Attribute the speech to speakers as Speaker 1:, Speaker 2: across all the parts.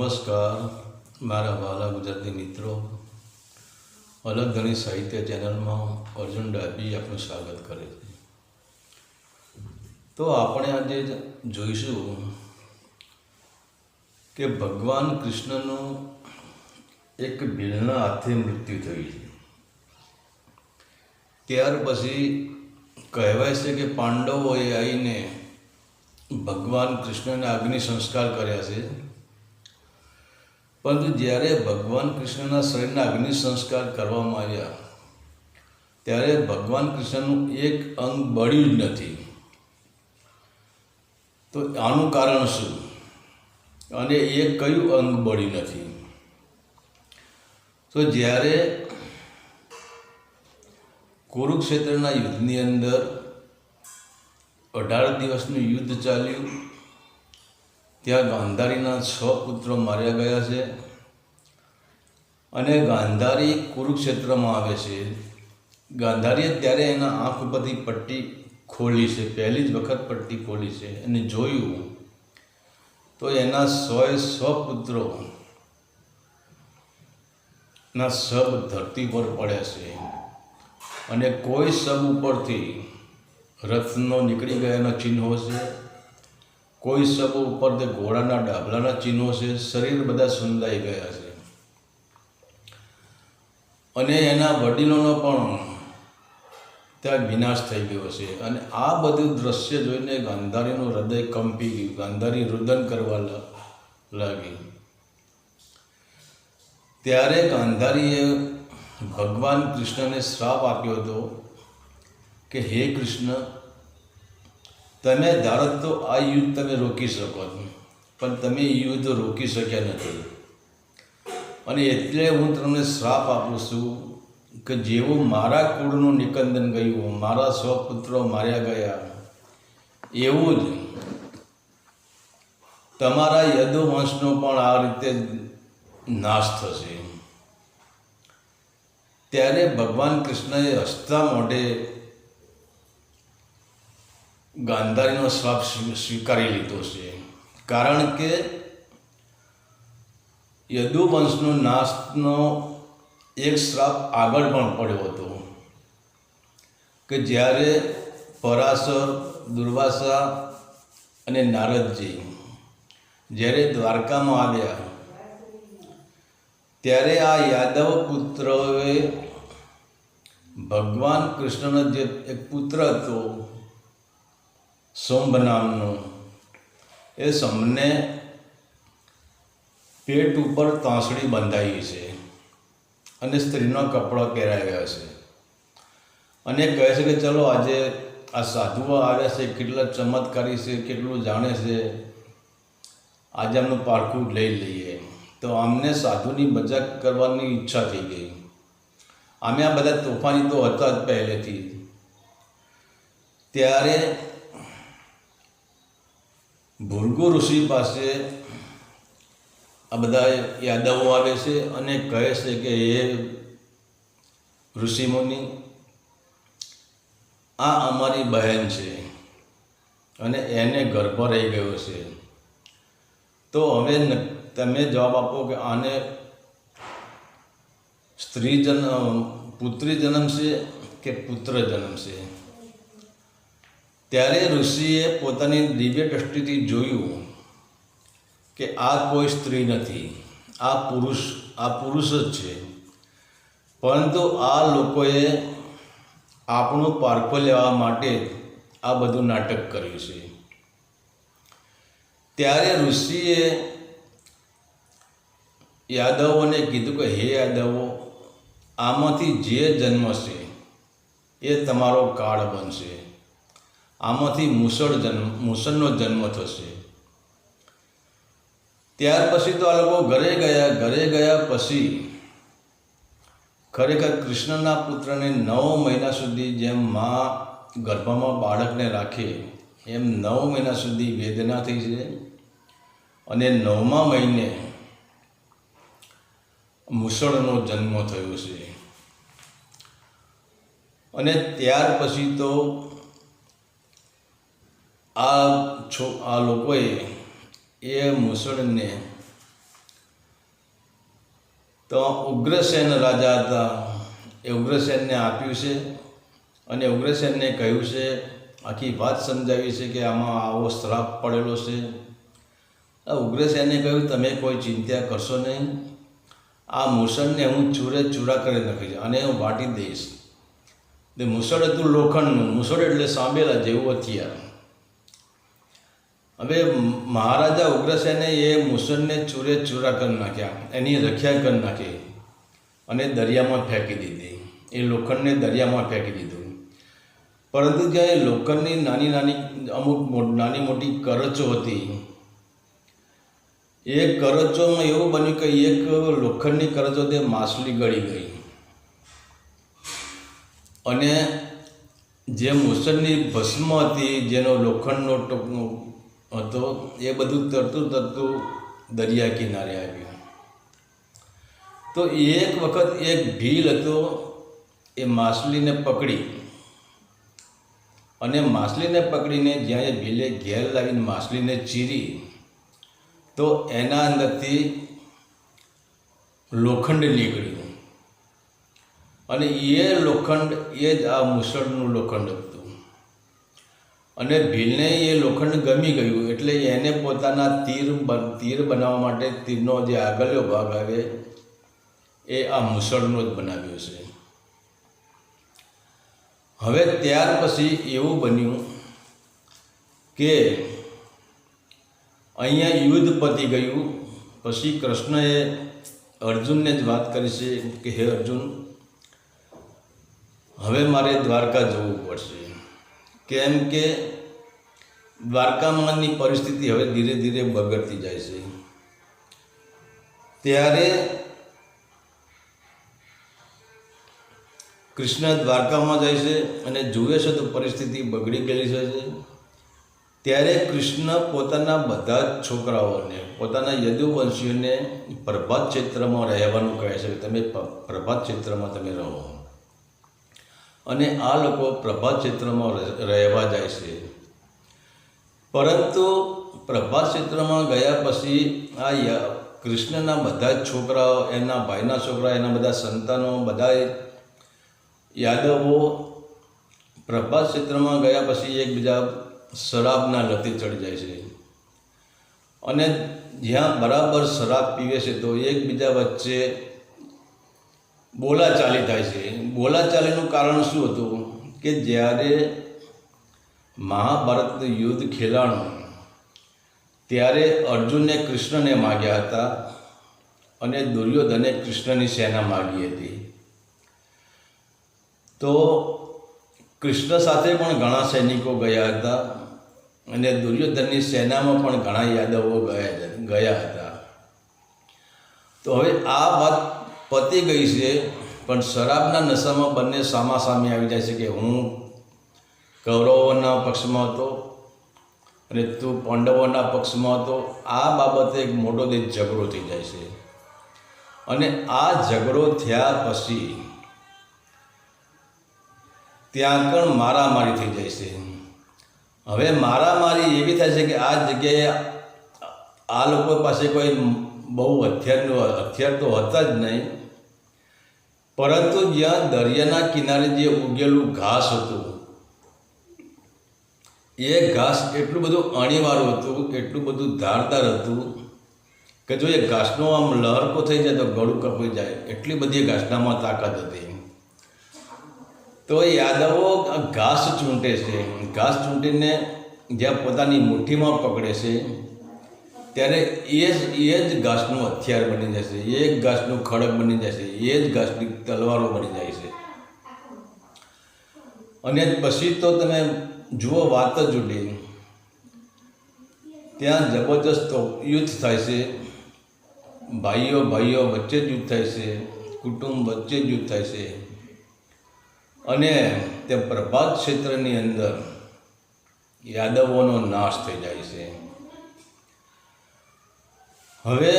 Speaker 1: નમસ્કાર. મારા વાલા ગુજરાતી મિત્રો, અલગ ધણી સાહિત્ય ચેનલમાં અર્જુન ડાબી આપનું સ્વાગત કરે છે. તો આપણે આજે જોઈશું કે ભગવાન કૃષ્ણનું એક ભીલના હાથે મૃત્યુ થયું છે. ત્યાર પછી કહેવાય છે કે પાંડવોએ આવીને ભગવાન કૃષ્ણને અગ્નિ સંસ્કાર કર્યા છે. પરંતુ જ્યારે ભગવાન કૃષ્ણના શરીરના અગ્નિ સંસ્કાર કરવામાં આવ્યા, ત્યારે ભગવાન કૃષ્ણનું એક અંગ બળ્યું જ નથી. તો આનું કારણ શું? અને એ કયું અંગ બળ્યું નથી? તો જ્યારે કુરુક્ષેત્રના યુદ્ધની અંદર અઢાર દિવસનું યુદ્ધ ચાલ્યું ત્યાં ગાંધારીના છ પુત્રો માર્યા ગયા છે અને ગાંધારી કુરુક્ષેત્રમાં આવે છે. ગાંધારીએ ત્યારે એના આંખ ઉપરથી પટ્ટી ખોલી છે, પહેલી જ વખત પટ્ટી ખોલી છે અને જોયું તો એના સોએ સો પુત્રો ના શબ ધરતી પર પડ્યા છે અને કોઈ શબ ઉપરથી રથનો નીકળી ગયાના ચિહ્નો છે કોઈ શબ ઉપર તે ઘોડાના ડાબલાના ચિહ્નો છે, શરીર બધા સુંદાઈ ગયા છે. અને એના વડીલોનો પણ ત્યાં વિનાશ થઈ ગયો છે. અને આ બધું દ્રશ્ય જોઈને ગાંધારીનું હૃદય કંપી ગયું. ગાંધારી રુદન કરવા લાગી. ત્યારે ગાંધારીએ ભગવાન કૃષ્ણને શ્રાપ આપ્યો હતો કે, હે કૃષ્ણ તમે ધારો તો આ યુદ્ધ તમે રોકી શકો પણ તમે યુદ્ધ રોકી શક્યા નથી. અને એટલે હું તમને શ્રાપ આપું છું કે જેવું મારા કુળનું નિકંદન ગયું મારા સ્વપુત્રો માર્યા ગયા, એવું જ તમારા યદુવંશનો પણ આ રીતે નાશ થશે. ત્યારે ભગવાન કૃષ્ણએ હસતા મોઢે ગાંધારીનો શ્રાપ સ્વીકારી લીધો છે. કારણ કે યદુવંશનો નાશનો એક શ્રાપ આગળ પણ પડ્યો હતો કે જ્યારે પરાશર, દુર્વાસા અને નારદજી જ્યારે દ્વારકામાં આવ્યા, ત્યારે આ યાદવ પુત્રોએ ભગવાન કૃષ્ણનો જે એક પુત્ર હતો સોંભ નામનો એ સમને પેટ ઉપર તાંસળી બંધાઈ છે અને સ્ત્રીનો કપડો પહેરાવ્યો છે. અને કહે છે કે ચલો આજે આ સાધુઓ આવ્યા છે, કેટલા ચમત્કારી છે, કેટલું જાણે છે. આજે આમનું પારખું લઈ લઈએ. તો અમને સાધુની મજાક કરવાની ઈચ્છા થઈ ગઈ. અમે આ બધા તોફાની તો હતા જ પહેલેથી. ત્યારે ભૃગુ ઋષિ પાસે આ બધા યાદવો આવે છે અને કહે છે કે એ ઋષિમુનિ આ અમારી બહેન છે અને એને ગર્ભ રહી ગયો છે. તો હવે તમે જવાબ આપો કે આને સ્ત્રી જન્મ પુત્રી જન્મશે કે પુત્ર જન્મશે ત્યારે ઋષિએ પોતાની દિવ્ય દ્રષ્ટિથી જોયું કે આ કોઈ સ્ત્રી નથી, આ પુરુષ આ પુરુષ જ છે. પરંતુ આ લોકોએ આપણું પારખો લેવા માટે આ બધું નાટક કર્યું છે. ત્યારે ઋષિએ યાદવોને કીધું કે, હે યાદવો, આમાંથી જે જન્મશે એ તમારો કાળ બનશે. આમાંથી મુસળ જન્મ, મુસળનો જન્મ થશે. ત્યાર પછી તો આ લોકો ઘરે ગયા ઘરે ગયા પછી ખરેખર કૃષ્ણના પુત્રને નવ મહિના સુધી જેમ મા ગર્ભમાં બાળકને રાખે, એમ નવ મહિના સુધી વેદના થઈ છે અને નવમા મહિને મુસળનો જન્મ થયો છે. અને ત્યાર પછી તો આ છો આ લોકોએ એ મુસળને તો ઉગ્રસેન રાજા હતા. એ ઉગ્રસેનને આપ્યું છે અને ઉગ્રસેનને કહ્યું છે, આખી વાત સમજાવી છે કે આમાં આવો શ્રાપ પડેલો છે. ઉગ્રસેને કહ્યું, તમે કોઈ ચિંતા કરશો નહીં. આ મુસળને હું ચૂરે ચૂરા કરી નાખીશ અને હું વાટી દઈશ. તે મુસળ હતું લોખંડનું. મુસળ એટલે સાંભેલા જેવું હથિયાર. હવે મહારાજા ઉગ્રસેને એ મુસળને ચૂરે ચૂરા કરી નાખ્યા. એની રખ્યા કરી નાખી અને દરિયામાં ફેંકી દીધી. એ લોખંડને દરિયામાં ફેંકી દીધું. પરંતુ જ્યાં એ લોખંડની નાની નાની અમુક નાની મોટી કરચો હતી, એ કરચોમાં એવું બન્યું કે એક લોખંડની કરચો તે માછલી ગળી ગઈ. અને જે મુસળની ભસ્મ હતી, જેનો લોખંડનો હતો. એ બધું તરતું તરતું દરિયા કિનારે આવ્યું. તો એક વખત એક ભીલ હતો, એ માછલીને પકડી. અને માછલીને પકડીને જ્યાં એ ભીલે ઘેર લાવીને માછલીને ચીરી, તો એના અંદરથી લોખંડ નીકળ્યું. અને એ લોખંડ એ જ આ મુસળનું લોખંડ હતું. અને ભીલને એ લોખંડ ગમી ગયું એટલે એને પોતાના તીર તીર બનાવવા માટે તીરનો જે આગળનો ભાગ આવે, એ આ મુસળનો જ બનાવ્યો છે. હવે ત્યાર પછી એવું બન્યું કે અહીંયા યુદ્ધ પતી ગયું. પછી કૃષ્ણએ અર્જુનને જ વાત કરી છે કે, હે અર્જુન, હવે મારે દ્વારકા જવું પડશે. કેમ કે દ્વારકામાંની પરિસ્થિતિ હવે ધીરે ધીરે બગડતી જાય છે. ત્યારે કૃષ્ણ દ્વારકામાં જાય છે અને જુએ છે તો પરિસ્થિતિ બગડી ગયેલી છે. ત્યારે કૃષ્ણ પોતાના બધા જ છોકરાઓને, પોતાના યદુવંશીઓને પ્રભાત ક્ષેત્રમાં રહેવાનું કહે છે. કે તમે પ્રભાત ક્ષેત્રમાં તમે રહો. અને આ લોકો પ્રભાત ક્ષેત્રમાં રહે- રહેવા જાય છે. પરંતુ પ્રભા ક્ષેત્રમાં ગયા પછી આ કૃષ્ણના બધા જ છોકરાઓ, એના ભાઈના છોકરા, એના બધા સંતાનો, બધા યાદવો પ્રભા ક્ષેત્રમાં ગયા પછી એકબીજા શરાબના લતે ચડી જાય છે. અને જ્યાં બરાબર શરાબ પીવે છે તો એકબીજા વચ્ચે બોલાચાલી થાય છે. બોલાચાલીનું કારણ શું હતું? કે જ્યારે મહાભારતનું યુદ્ધ ખેલાણું, ત્યારે અર્જુને કૃષ્ણને માગ્યા હતા અને દુર્યોધને કૃષ્ણની સેના માગી હતી. તો કૃષ્ણ સાથે પણ ઘણા સૈનિકો ગયા હતા અને દુર્યોધનની સેનામાં પણ ઘણા યાદવો ગયા ગયા હતા. તો હવે આ વાત પતી ગઈ છે, પણ શરાબના નશામાં બંને સામાસામે આવી જાય છે કે હું કૌરવોના પક્ષમાં હતો અને તું પાંડવોના પક્ષમાં હતો, આ બાબતે એક મોટો દેશ ઝઘડો થઈ જાય છે. અને આ ઝઘડો થયા પછી ત્યાં પણ મારામારી થઈ જાય છે. હવે મારામારી એવી થાય છે કે આ જગ્યાએ આ લોકો પાસે કોઈ બહુ હથિયારનું હથિયાર તો હતા જ નહીં પરંતુ જ્યાં દરિયાના કિનારે જે ઉગેલું ઘાસ હતું, એ ઘાસ એટલું બધું અણીવાળું હતું, એટલું બધું ધારદાર હતું કે જો એ ઘાસનો આમ લહરકો થઈ જાય તો ગળું કપાઈ જાય. એટલી બધી ઘાસનામાં તાકાત હતી. તો યાદવો ઘાસ ચૂંટે છે. ઘાસ ચૂંટીને જ્યાં પોતાની મુઠ્ઠીમાં પકડે છે ત્યારે એ જ એ જ ઘાસનું હથિયાર બની જશે એ જ ઘાસનું ખડક બની જશે એ જ ઘાસની તલવારો બની જાય છે. અને પછી તો તમે જુઓ વાત જ ઉડી. ત્યાં જબરજસ્ત યુદ્ધ થાય છે, ભાઈઓ ભાઈઓ વચ્ચે જ યુદ્ધ થાય છે, કુટુંબ વચ્ચે જ યુદ્ધ થાય છે. અને તે પ્રભાત ક્ષેત્રની અંદર યાદવોનો નાશ થઈ જાય છે. હવે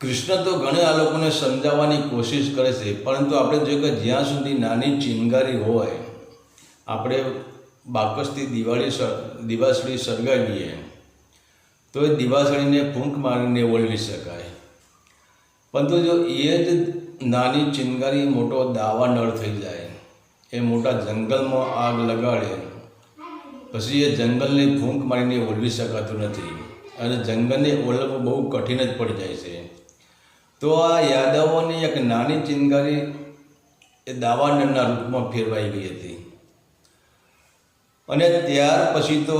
Speaker 1: કૃષ્ણ તો ઘણા આ લોકોને સમજાવવાની કોશિશ કરે છે, પરંતુ આપણે જોઈએ કે જ્યાં સુધી નાની ચિનગારી હોય, આપણે બાકસથી દિવાળી દિવાસળી સળગાવીએ, તો એ દિવાસળીને ફૂંક મારીને ઓળવી શકાય. પરંતુ જો એ જ નાની ચિનગારી મોટો દાવા નળ થઈ જાય, એ મોટા જંગલમાં આગ લગાડે, પછી એ જંગલને ફૂંક મારીને ઓલવી શકાતું નથી. અને જંગલને ઓલવવું બહુ કઠિન જ પડી જાય છે. તો આ યાદવોની એક નાની ચિનગારી એ દાવાનળના રૂપમાં ફેરવાઈ ગઈ હતી. અને ત્યાર પછી તો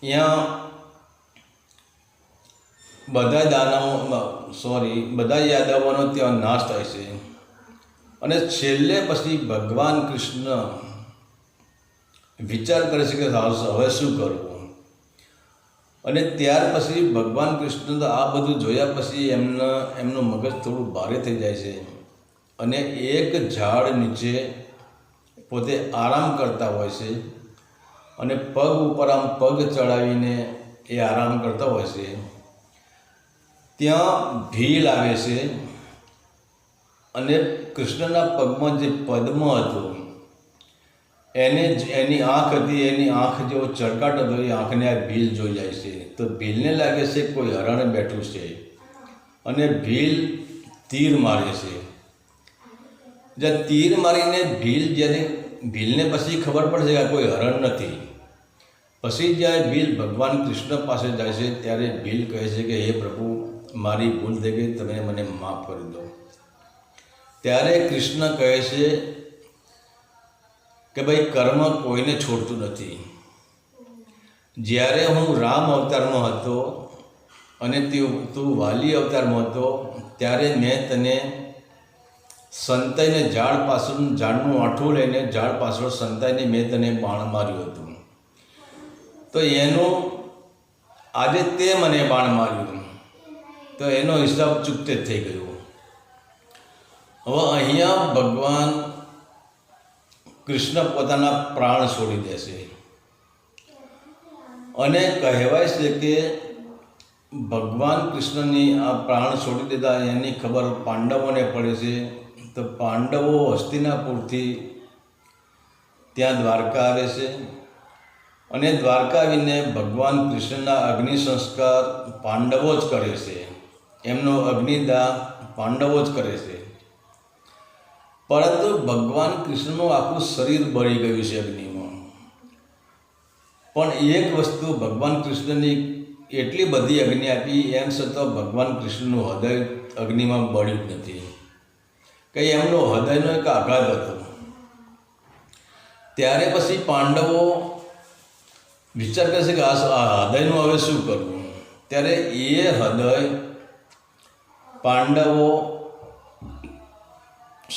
Speaker 1: ત્યાં બધા દાનાઓ, સોરી, બધા યાદવોનો ત્યાં નાશ થાય છે. અને છેલ્લે પછી ભગવાન કૃષ્ણ વિચાર કરે છે કે હવે શું કરવું? અને ત્યાર પછી ભગવાન કૃષ્ણ તો આ બધું જોયા પછી એમના, એમનું મગજ થોડું ભારે થઈ જાય છે. અને એક ઝાડ નીચે પોતે આરામ કરતા હોય છે. અને પગ ઉપર આમ પગ ચડાવીને એ આરામ કરતા હોય છે. ત્યાં ભીલ આવે છે. અને કૃષ્ણના પગમાં જે પદ્મ હતું એને એની આંખ હતી, એની આંખ જેવો ચળકાટ હતો, એ આંખને આ ભીલ જોઈ જાય છે. તો ભીલને લાગે છે કોઈ હરણ બેઠું છે અને ભીલ તીર મારે છે. જ્યાં તીર મારીને ભીલ જ્યારે ભીલને પછી ખબર પડશે કે કોઈ હરણ નથી. પછી જ્યારે ભીલ ભગવાન કૃષ્ણ પાસે જાય છે, ત્યારે ભીલ કહે છે કે, હે પ્રભુ, મારી ભૂલ થઈ ગઈ, તમે મને માફ કરી દો. ત્યારે કૃષ્ણ કહે છે કે ભાઈ કર્મ કોઈને છોડતું નથી. જ્યારે હું રામ અવતારમાં હતો અને તે વાલી અવતારમાં હતો, ત્યારે મેં તને સંતાઈને ઝાડ પાછળ, ઝાડનું આઠું લઈને ઝાડ પાછળ સંતાઈને મેં તને બાણ માર્યું હતું. તો એનું આજે તે મને બાણ માર્યું. તો એનો હિસાબ ચૂકતે થઈ ગયો. હવે અહીંયા ભગવાન કૃષ્ણ પોતાના પ્રાણ છોડી દેશે અને કહેવાય છે કે ભગવાન કૃષ્ણની આ પ્રાણ છોડી દીધા એની ખબર પાંડવોને પડે છે. તો પાંડવો હસ્તિનાપુરથી ત્યાં દ્વારકા આવે છે. અને દ્વારકા આવીને ભગવાન કૃષ્ણના અગ્નિ સંસ્કાર પાંડવો જ કરે છે. એમનો અગ્નિદાહ પાંડવો જ કરે છે. પરંતુ ભગવાન કૃષ્ણનું આખું શરીર બળી ગયું છે અગ્નિમાં. પણ એક વસ્તુ ભગવાન કૃષ્ણની એટલી બધી અગ્નિ આપી એમ છતાં ભગવાન કૃષ્ણનું હૃદય અગ્નિમાં બળ્યું જ નથી. કે એમનો હૃદયનો એક આઘાત હતો. ત્યારે પછી પાંડવો વિચાર કરે છે કે આ હૃદયનું હવે શું કરવું? ત્યારે એ હૃદય પાંડવો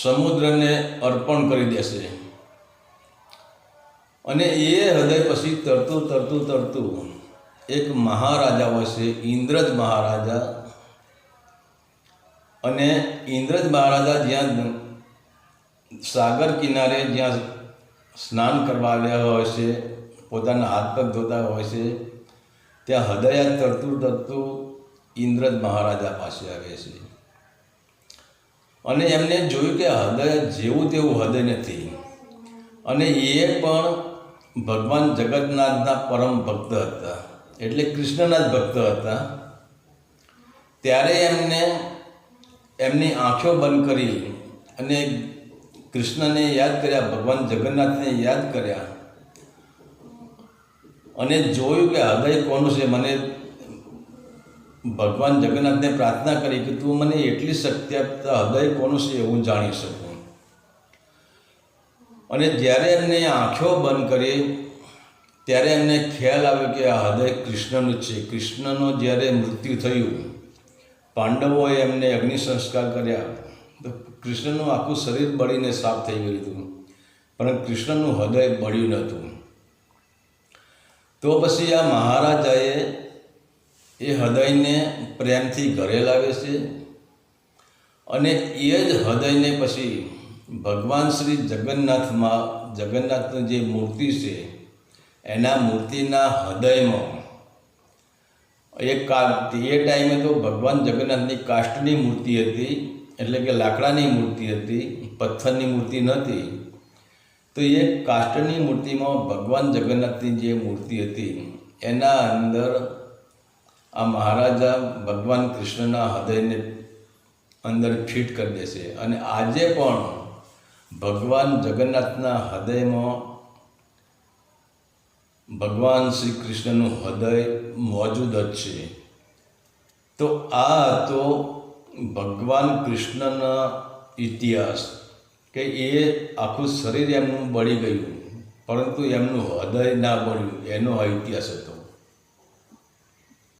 Speaker 1: સમુદ્રને અર્પણ કરી દેશે. અને એ હૃદય પછી તરતું તરતું તરતું એક મહારાજા હોય છે, ઇન્દ્રજ મહારાજા. અને ઇન્દ્રજ મહારાજા જ્યાં સાગર કિનારે જ્યાં સ્નાન કરવા આવ્યા હોય છે, પોતાના હાથ પગ ધોતા હોય છે, ત્યાં હૃદય તરતું તરતું ઇન્દ્રજ મહારાજા પાસે આવે છે. અને એમને જોયું કે હૃદય જેવું તેવું હૃદય નથી. અને એ પણ ભગવાન જગન્નાથના પરમ ભક્ત હતા. એટલે કૃષ્ણના જ ભક્ત હતા. ત્યારે એમને એમની આંખો બંધ કરી અને કૃષ્ણને યાદ કર્યા, ભગવાન જગન્નાથને યાદ કર્યા. અને જોયું કે હૃદય કોનું છે, મને ભગવાન જગન્નાથને પ્રાર્થના કરી કે તું મને એટલી શક્તિ આપતા હૃદય કોનું છે એવું જાણી શકું. અને જ્યારે એમને આંખો બંધ કરી, ત્યારે એમને ખ્યાલ આવ્યો કે આ હૃદય કૃષ્ણનું છે. કૃષ્ણનો જ્યારે મૃત્યુ થયું, પાંડવોએ એમને અગ્નિ સંસ્કાર કર્યા. તો કૃષ્ણનું આખું શરીર બળીને સાફ થઈ ગયું હતું, પણ કૃષ્ણનું હૃદય બળ્યું નહોતું. તો પછી આ મહારાજાએ એ હૃદયને પ્રેમથી ઘરે લાવે છે અને એ જ હૃદયને પછી ભગવાન શ્રી જગન્નાથમાં, જગન્નાથની જે મૂર્તિ છે, એના મૂર્તિના હૃદયમાં એક કા એ ટાઈમે તો ભગવાન જગન્નાથની કાષ્ટની મૂર્તિ હતી, એટલે કે લાકડાની મૂર્તિ હતી, પથ્થરની મૂર્તિ નહોતી. તો એ કાષ્ટની મૂર્તિમાં ભગવાન જગન્નાથની જે મૂર્તિ હતી, એના અંદર આ મહારાજા ભગવાન કૃષ્ણના હૃદયને અંદર ફિટ કરી દેશે. અને આજે પણ ભગવાન જગન્નાથના હૃદયમાં ભગવાન શ્રી કૃષ્ણનું હૃદય મોજૂદ જ છે. તો આ હતો ભગવાન કૃષ્ણના ઇતિહાસ કે એ આખું શરીર એમનું બળી ગયું, પરંતુ એમનું હૃદય ના બળ્યું. એનો આ ઇતિહાસ હતો.